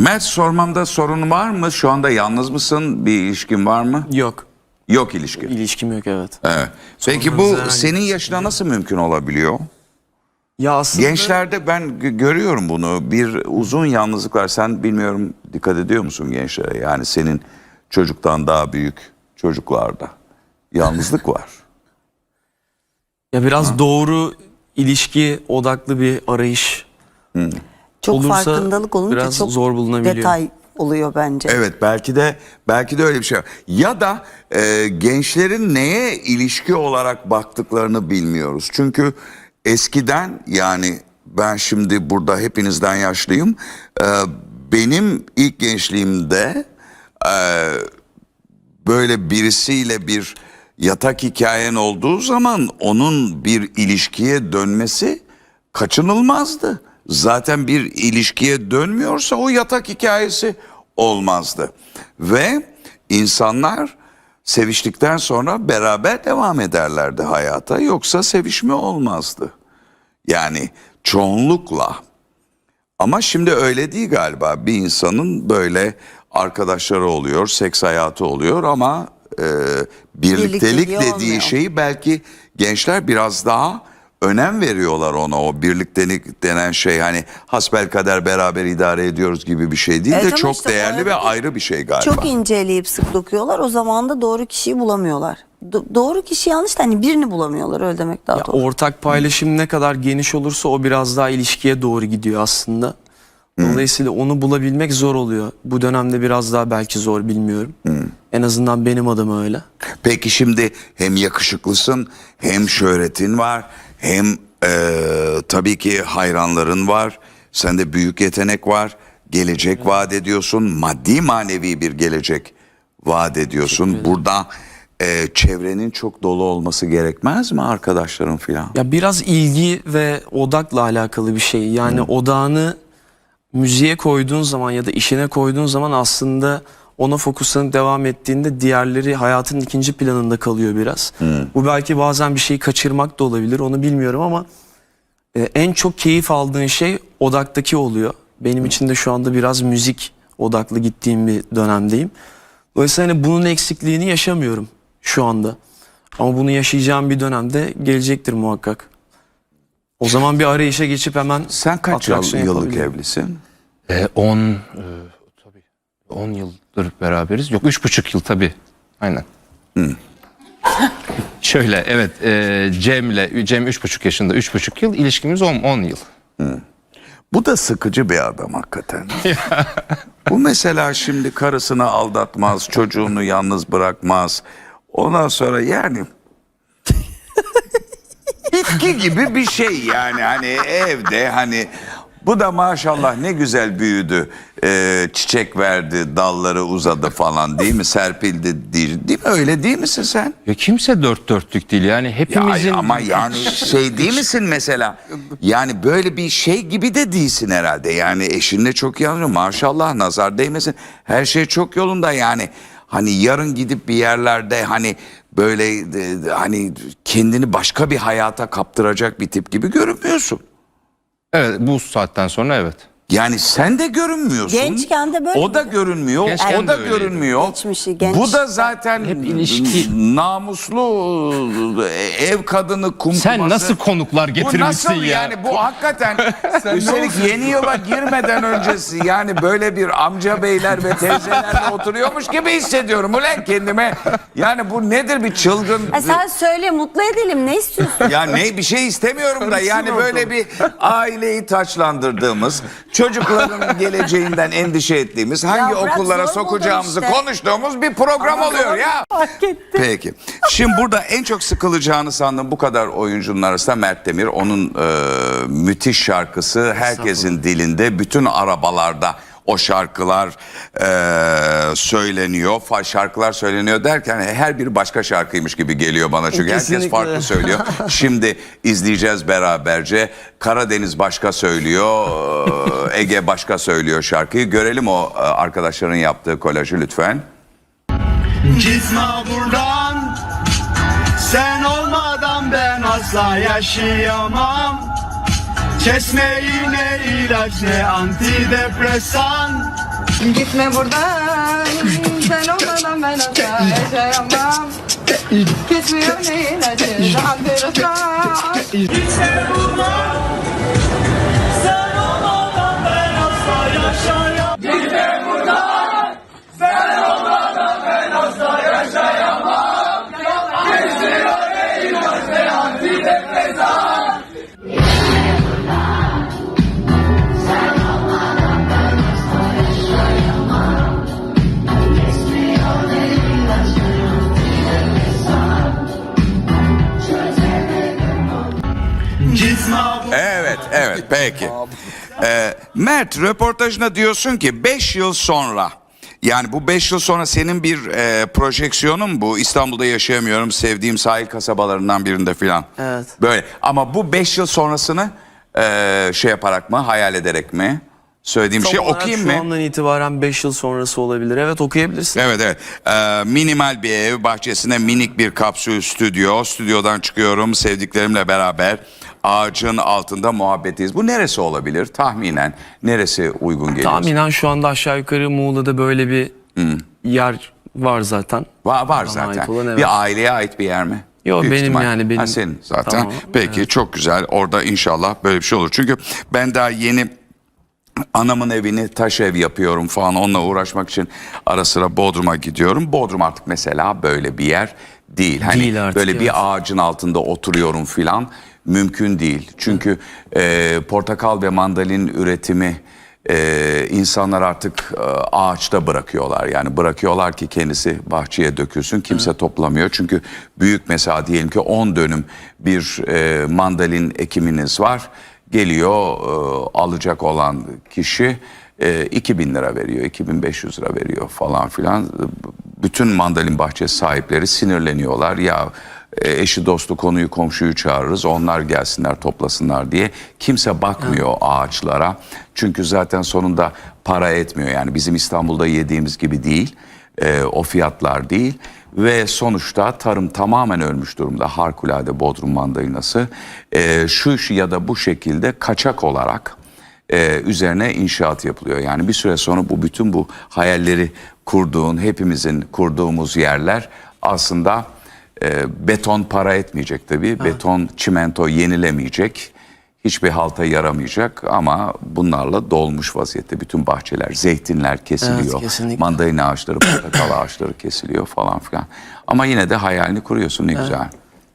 Mert sormamda sorun var mı? Şu anda yalnız mısın? Bir ilişkin var mı? Yok. Yok ilişkin. İlişkim yok evet. Evet. Peki bu Sorunlarınızı senin yaşına nasıl mümkün olabiliyor? Ya aslında Gençlerde ben gö- görüyorum bunu. Bir uzun yalnızlık var. Sen bilmiyorum dikkat ediyor musun gençlere? Yani senin çocuktan daha büyük çocuklarda yalnızlık var. ya biraz doğru ilişki odaklı bir arayış Çok olursa farkındalık olunca biraz çok zor bulunabiliyor. detay oluyor bence. Evet belki de belki de öyle bir şey var. Ya da e, gençlerin neye ilişki olarak baktıklarını bilmiyoruz. Çünkü eskiden yani ben şimdi burada hepinizden yaşlıyım. E, benim ilk gençliğimde e, böyle birisiyle bir yatak hikayen olduğu zaman onun bir ilişkiye dönmesi kaçınılmazdı. Zaten bir ilişkiye dönmüyorsa o yatak hikayesi olmazdı. Ve insanlar seviştikten sonra beraber devam ederlerdi hayata yoksa sevişme olmazdı. Yani çoğunlukla ama şimdi öyle değil galiba. Bir insanın böyle arkadaşları oluyor, seks hayatı oluyor ama e, birliktelik Birlikteliği dediği olmuyor. şeyi belki gençler biraz daha önem veriyorlar ona. O birliktelik denen şey hani hasbelkader beraber idare ediyoruz gibi bir şey değil Evet de ama çok işte değerli ve ayrı bir şey galiba. Çok inceleyip sık dokuyorlar. O zaman da doğru kişiyi bulamıyorlar. Do- doğru kişi yanlış da hani birini bulamıyorlar öyle demek daha Ya doğru. ortak paylaşım ne kadar geniş olursa o biraz daha ilişkiye doğru gidiyor aslında. Dolayısıyla onu bulabilmek zor oluyor. Bu dönemde biraz daha belki zor bilmiyorum. En azından benim adıma öyle. Peki şimdi hem yakışıklısın hem şöhretin var hem eee, tabii ki hayranların var. Sende büyük yetenek var. Gelecek vaat ediyorsun. Maddi manevi bir gelecek vaat ediyorsun. Burada eee, çevrenin çok dolu olması gerekmez mi arkadaşların filan? Ya biraz ilgi ve odakla alakalı bir şey. Yani odağını müziğe koyduğun zaman ya da işine koyduğun zaman aslında ona fokuslanıp devam ettiğinde diğerleri hayatın ikinci planında kalıyor biraz. Bu belki bazen bir şeyi kaçırmak da olabilir onu bilmiyorum ama e, en çok keyif aldığın şey odaktaki oluyor. Benim için de şu anda biraz müzik odaklı gittiğim bir dönemdeyim. Dolayısıyla hani bunun eksikliğini yaşamıyorum şu anda. Ama bunu yaşayacağım bir dönemde gelecektir muhakkak. O zaman bir arayışa geçip hemen Sen kaç yıl- atraksiyon yıllık yapabilirim. evlisin? 10 e, 10 yıldır beraberiz. Yok üç buçuk yıl tabii. Aynen. Şöyle evet e, Cem'le Cem üç buçuk yaşında üç buçuk yıl ilişkimiz 10 10 yıl. Bu da sıkıcı bir adam hakikaten. Bu mesela şimdi karısını aldatmaz, çocuğunu yalnız bırakmaz. Ondan sonra yani bitki gibi bir şey yani hani evde hani bu da maşallah ne güzel büyüdü. Ee, çiçek verdi, dalları uzadı falan değil mi? Serpildi değil, değil mi? Öyle değil misin sen? Ya kimse dört dörtlük değil yani Ya hepimizin ama yani şey değil misin mesela? Yani böyle bir şey gibi de değilsin herhalde. Yani eşinle çok iyi anlıyor. Maşallah nazar değmesin. Her şey çok yolunda yani. Hani yarın gidip bir yerlerde hani böyle e, hani kendini başka bir hayata kaptıracak bir tip gibi görünmüyorsun. Evet bu saatten sonra evet. Yani sen de görünmüyorsun. Gençken de böyle O da miydi? görünmüyor. Gençken o da öyleydi. görünmüyor. Geçmişi, genç. Bu da zaten Hep ilişki. namuslu e, ev kadını kumkuması. Sen nasıl konuklar Bu getirmişsin nasıl ya? yani bu hakikaten üstelik yeni yıla girmeden öncesi yani böyle bir amca beyler ve teyzelerle oturuyormuş gibi hissediyorum ulan kendime. Yani bu nedir bir çılgın Ha, sen söyle mutlu edelim ne istiyorsun? ya ne bir şey istemiyorum da yani böyle bir aileyi taçlandırdığımız, çocukların geleceğinden endişe ettiğimiz, hangi Ya bırak, okullara zor sokacağımızı işte. konuştuğumuz bir program oluyor ya. Fark ettim. Peki. Şimdi burada en çok sıkılacağını sandım bu kadar oyuncunun arasında Mert Demir. Onun e, müthiş şarkısı herkesin dilinde, bütün arabalarda o şarkılar e, söyleniyor. Fa şarkılar söyleniyor derken her biri başka şarkıymış gibi geliyor bana. Çünkü herkes Kesinlikle. farklı söylüyor. Şimdi izleyeceğiz beraberce. Karadeniz başka söylüyor, e, Ege başka söylüyor şarkıyı. Görelim o e, arkadaşların yaptığı kolajı lütfen. Gitme buradan Sen olmadan ben asla yaşayamam Kesme iğne ilaç ne antidepresan Gitme buradan Sen olmadan ben asla yaşayamam Kesmiyor neyin acı Dandırırsan Gitme peki. Ee, Mert röportajında diyorsun ki 5 yıl sonra yani bu 5 yıl sonra senin bir e, projeksiyonun bu. İstanbul'da yaşayamıyorum sevdiğim sahil kasabalarından birinde filan. Evet. Böyle ama bu 5 yıl sonrasını e, şey yaparak mı hayal ederek mi? Söylediğim Tam şey olarak okuyayım şu mı? andan itibaren 5 yıl sonrası olabilir. Evet okuyabilirsin. Evet evet. Ee, minimal bir ev bahçesine minik bir kapsül stüdyo. Stüdyodan çıkıyorum sevdiklerimle beraber ağacın altında muhabbetiz. Bu neresi olabilir? Tahminen neresi uygun geliyor? Tahminen şu anda aşağı yukarı Muğla'da böyle bir yer var zaten. Var, var Bana zaten. olan, evet. Bir aileye ait bir yer mi? Yo, benim yani, benim. Ha, senin zaten. Tamam, Peki çok güzel. Orada inşallah böyle bir şey olur. Çünkü ben daha yeni anamın evini taş ev yapıyorum falan onunla uğraşmak için ara sıra Bodrum'a gidiyorum. Bodrum artık mesela böyle bir yer değil. Hani Değil artık, böyle evet. bir ağacın altında oturuyorum filan mümkün değil. Çünkü e, portakal ve mandalin üretimi e, insanlar artık e, ağaçta bırakıyorlar. Yani bırakıyorlar ki kendisi bahçeye dökülsün. Kimse toplamıyor. Çünkü büyük mesela diyelim ki 10 dönüm bir e, mandalin ekiminiz var. Geliyor e, alacak olan kişi e, 2000 lira veriyor, 2500 lira veriyor falan filan. Bütün mandalin bahçesi sahipleri sinirleniyorlar. Ya eşi dostu konuyu komşuyu çağırırız onlar gelsinler toplasınlar diye. Kimse bakmıyor ağaçlara. Çünkü zaten sonunda para etmiyor. Yani bizim İstanbul'da yediğimiz gibi değil. E, o fiyatlar değil. Ve sonuçta tarım tamamen ölmüş durumda. Harikulade Bodrum mandalinası. E, şu şu ya da bu şekilde kaçak olarak e, üzerine inşaat yapılıyor. Yani bir süre sonra bu bütün bu hayalleri kurduğun, hepimizin kurduğumuz yerler aslında e, beton para etmeyecek tabii. Beton, çimento yenilemeyecek. Hiçbir halta yaramayacak ama bunlarla dolmuş vaziyette bütün bahçeler, zeytinler kesiliyor. Evet, kesinlikle. mandalina ağaçları, portakal ağaçları kesiliyor falan filan. Ama yine de hayalini kuruyorsun ne güzel.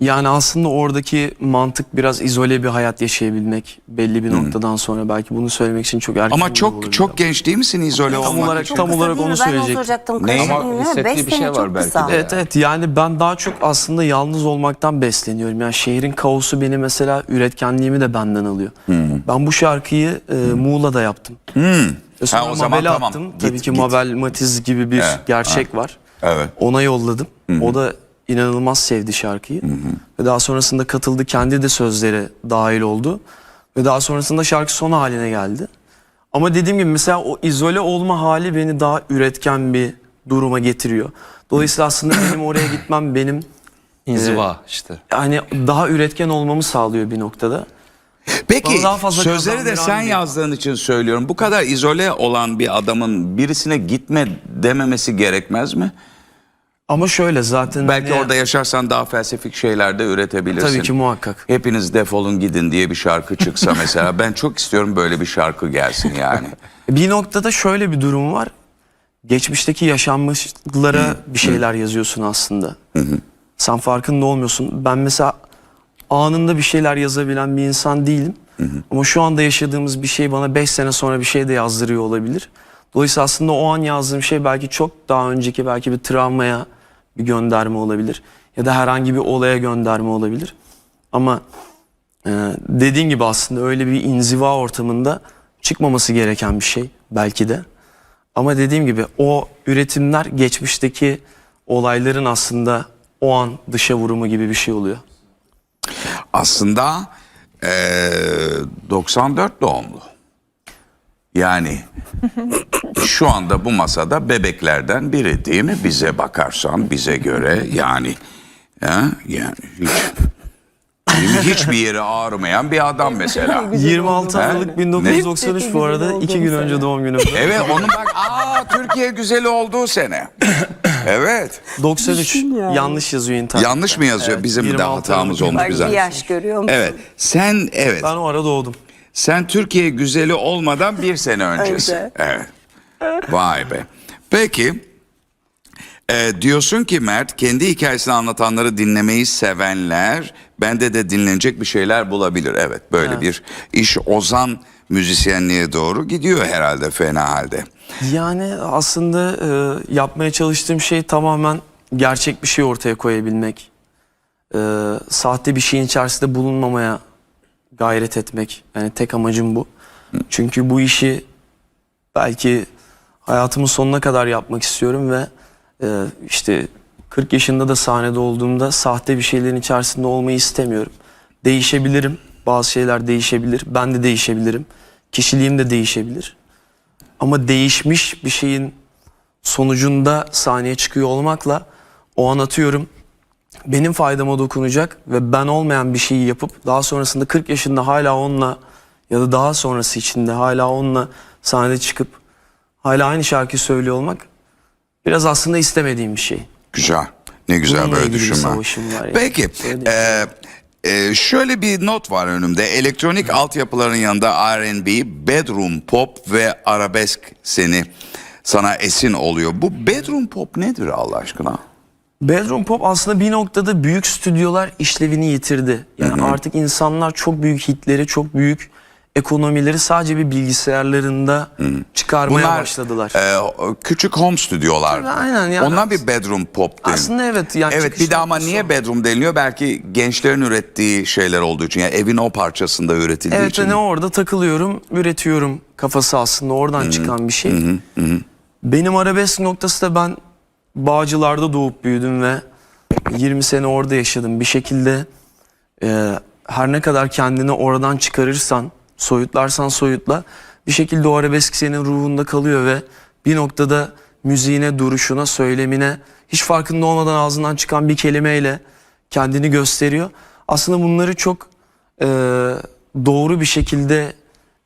Yani aslında oradaki mantık biraz izole bir hayat yaşayabilmek belli bir noktadan sonra belki bunu söylemek için çok erken Ama çok çok genç değil misin izole Tam olmak olarak- için? tam olarak onu Ben söyleyecektim. soracaktım. Ne? Ama hissettiği bir şey var belki de. Evet evet yani ben daha çok aslında yalnız olmaktan besleniyorum. Yani şehrin kaosu beni mesela üretkenliğimi de benden alıyor. Ben bu şarkıyı e, Muğla'da yaptım. Ve sonra Ha, o zaman tamam. attım. Git, Tabii ki git. Mabel Matiz gibi bir Evet, gerçek var. Evet. Ona yolladım. O da inanılmaz sevdi şarkıyı. Ve daha sonrasında katıldı. Kendi de sözleri dahil oldu. Ve daha sonrasında şarkı son haline geldi. Ama dediğim gibi mesela o izole olma hali beni daha üretken bir duruma getiriyor. Dolayısıyla aslında benim oraya gitmem benim İnziva işte. hani daha üretken olmamı sağlıyor bir noktada. Peki Bana daha fazla sözleri de sen yazdığın için söylüyorum. Bu kadar izole olan bir adamın birisine gitme dememesi gerekmez mi? Ama şöyle zaten Belki hani- orada yaşarsan daha felsefik şeyler de üretebilirsin. Tabii ki muhakkak. Hepiniz defolun gidin diye bir şarkı çıksa mesela ben çok istiyorum böyle bir şarkı gelsin yani. Bir noktada şöyle bir durum var. Geçmişteki yaşanmışlara bir şeyler yazıyorsun aslında. Sen farkında olmuyorsun. Ben mesela anında bir şeyler yazabilen bir insan değilim. Ama şu anda yaşadığımız bir şey bana 5 sene sonra bir şey de yazdırıyor olabilir. Dolayısıyla aslında o an yazdığım şey belki çok daha önceki belki bir travmaya bir gönderme olabilir. Ya da herhangi bir olaya gönderme olabilir. Ama ee, dediğin gibi aslında öyle bir inziva ortamında çıkmaması gereken bir şey belki de. Ama dediğim gibi o üretimler geçmişteki olayların aslında o an dışa vurumu gibi bir şey oluyor. Aslında eee, 94 doğumlu. Yani şu anda bu masada bebeklerden biri değil mi? Bize bakarsan bize göre yani ha, yani hiç Hiçbir yeri ağrımayan bir adam mesela. 26 He? Aralık 1993 bu arada. iki gün önce doğum günüm. Evet onun bak aa Türkiye güzeli olduğu sene. Evet. 93 yanlış yazıyor internet. Yanlış mı yazıyor? Bizim de 26 hatamız Aralık. olmuş Bak bir güzel. yaş görüyor musun? Evet. Sen evet. Ben o ara doğdum. Sen Türkiye güzeli olmadan bir sene öncesi. Önce. Evet. Vay be. Peki e, diyorsun ki Mert kendi hikayesini anlatanları dinlemeyi sevenler bende de dinlenecek bir şeyler bulabilir. Evet böyle bir iş ozan müzisyenliğe doğru gidiyor herhalde fena halde. Yani aslında e, yapmaya çalıştığım şey tamamen gerçek bir şey ortaya koyabilmek. E, sahte bir şeyin içerisinde bulunmamaya gayret etmek. Yani tek amacım bu. Çünkü bu işi belki hayatımın sonuna kadar yapmak istiyorum ve e, işte 40 yaşında da sahnede olduğumda sahte bir şeylerin içerisinde olmayı istemiyorum. Değişebilirim. Bazı şeyler değişebilir. Ben de değişebilirim. Kişiliğim de değişebilir. Ama değişmiş bir şeyin sonucunda sahneye çıkıyor olmakla o an atıyorum benim faydama dokunacak ve ben olmayan bir şeyi yapıp daha sonrasında 40 yaşında hala onunla ya da daha sonrası içinde hala onunla sahnede çıkıp hala aynı şarkıyı söylüyor olmak biraz aslında istemediğim bir şey. Güzel. Ne güzel Bununla böyle ilgili bir düşünme. savaşım var yani. Peki. Söyleyeyim. e, e, şöyle bir not var önümde. Elektronik altyapıların yanında R&B, bedroom pop ve arabesk seni sana esin oluyor. Bu bedroom pop nedir Allah aşkına? Bedroom Pop aslında bir noktada büyük stüdyolar işlevini yitirdi. Yani artık insanlar çok büyük hitleri, çok büyük ekonomileri sadece bir bilgisayarlarında çıkarmaya başladılar. e, küçük home stüdyolar. Aynen ya. Ondan bir bedroom pop değil. Aslında evet. Yani Evet bir de ama niye bedroom deniliyor? Belki gençlerin ürettiği şeyler olduğu için. Yani evin o parçasında üretildiği Evet için. hani orada takılıyorum, üretiyorum kafası aslında oradan çıkan bir şey. Benim arabesk noktası da ben Bağcılar'da doğup büyüdüm ve 20 sene orada yaşadım. Bir şekilde e, her ne kadar kendini oradan çıkarırsan, soyutlarsan soyutla bir şekilde o arabesk senin ruhunda kalıyor ve bir noktada müziğine, duruşuna, söylemine hiç farkında olmadan ağzından çıkan bir kelimeyle kendini gösteriyor. Aslında bunları çok e, doğru bir şekilde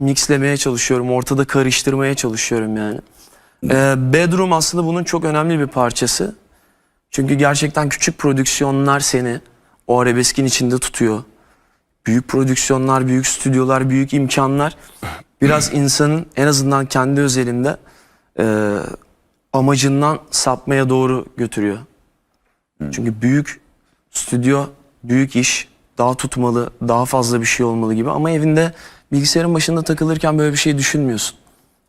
mixlemeye çalışıyorum. Ortada karıştırmaya çalışıyorum yani. E, Bedroom aslında bunun çok önemli bir parçası. Çünkü gerçekten küçük prodüksiyonlar seni o arabeskin içinde tutuyor. Büyük prodüksiyonlar, büyük stüdyolar, büyük imkanlar biraz insanın en azından kendi özelinde e, amacından sapmaya doğru götürüyor. Çünkü büyük stüdyo, büyük iş, daha tutmalı, daha fazla bir şey olmalı gibi ama evinde bilgisayarın başında takılırken böyle bir şey düşünmüyorsun.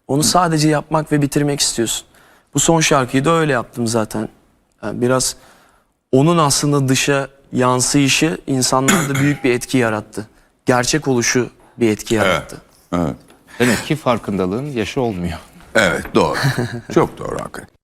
Onu sadece yapmak ve bitirmek istiyorsun. Bu son şarkıyı da öyle yaptım zaten. Yani biraz onun aslında dışa yansıyışı insanlarda büyük bir etki yarattı. Gerçek oluşu bir etki yarattı. Evet. Demek ki farkındalığın yaşı olmuyor. Evet doğru. Çok doğru hakikaten.